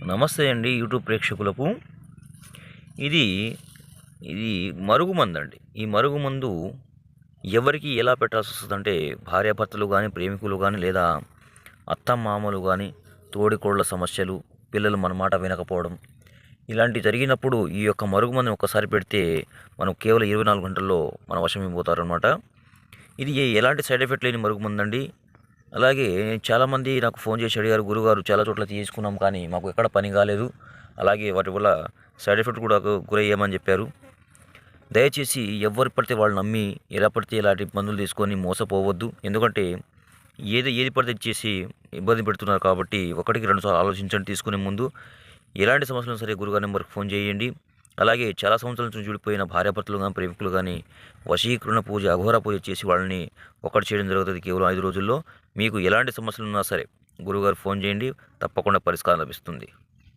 నమస్తే అండి యూట్యూబ్ ప్రేక్షకులకు. ఇది ఇది మరుగుమందు అండి ఈ మరుగుమందు ఎవరికి ఎలా పెట్టాల్సి వస్తుందంటే భార్యాభర్తలు కానీ ప్రేమికులు కానీ లేదా అత్తమామలు కానీ తోడికోళ్ళ సమస్యలు పిల్లలు మన మాట వినకపోవడం ఇలాంటి జరిగినప్పుడు ఈ యొక్క మరుగుమందుని ఒక్కసారి పెడితే మనం కేవలం ఇరవై నాలుగు గంటల్లో మన వశమైపోతారు అనమాట ఇది ఏ- ఎలాంటి సైడ్ ఎఫెక్ట్ లేని మరుగుమందు అండి అలాగే చాలామంది నాకు ఫోన్ చేసి అడిగారు గురుగారు చాలా చోట్ల తీసుకున్నాం కానీ మాకు ఎక్కడ పని కాలేదు. అలాగే వాటి వల్ల సైడ్ ఎఫెక్ట్ కూడా గురయ్యామని చెప్పారు. దయచేసి ఎవరు పడితే వాళ్ళు నమ్మి ఎలా పడితే ఇలాంటి మందులు తీసుకొని మోసపోవద్దు. ఎందుకంటే ఏది ఏది పడితే ఇచ్చేసి ఇబ్బంది పెడుతున్నారు కాబట్టి ఒకటికి రెండుసార్లు ఆలోచించండి తీసుకునే ముందు. ఎలాంటి సమస్యలు సరే గురుగారు నెంబర్కి ఫోన్ చేయండి. అలాగే చాలా సంవత్సరాల నుంచి చూడిపోయిన భార్యాభర్తలు కానీ ప్రేమికులు కానీ వశీకరణ పూజ అఘోర పూజ చేసి వాళ్ళని ఒకటి చేయడం జరుగుతుంది కేవలం ఐదు రోజుల్లో. మీకు ఎలాంటి సమస్యలు ఉన్నా సరే గురువుగారు ఫోన్ చేయండి తప్పకుండా పరిష్కారం లభిస్తుంది.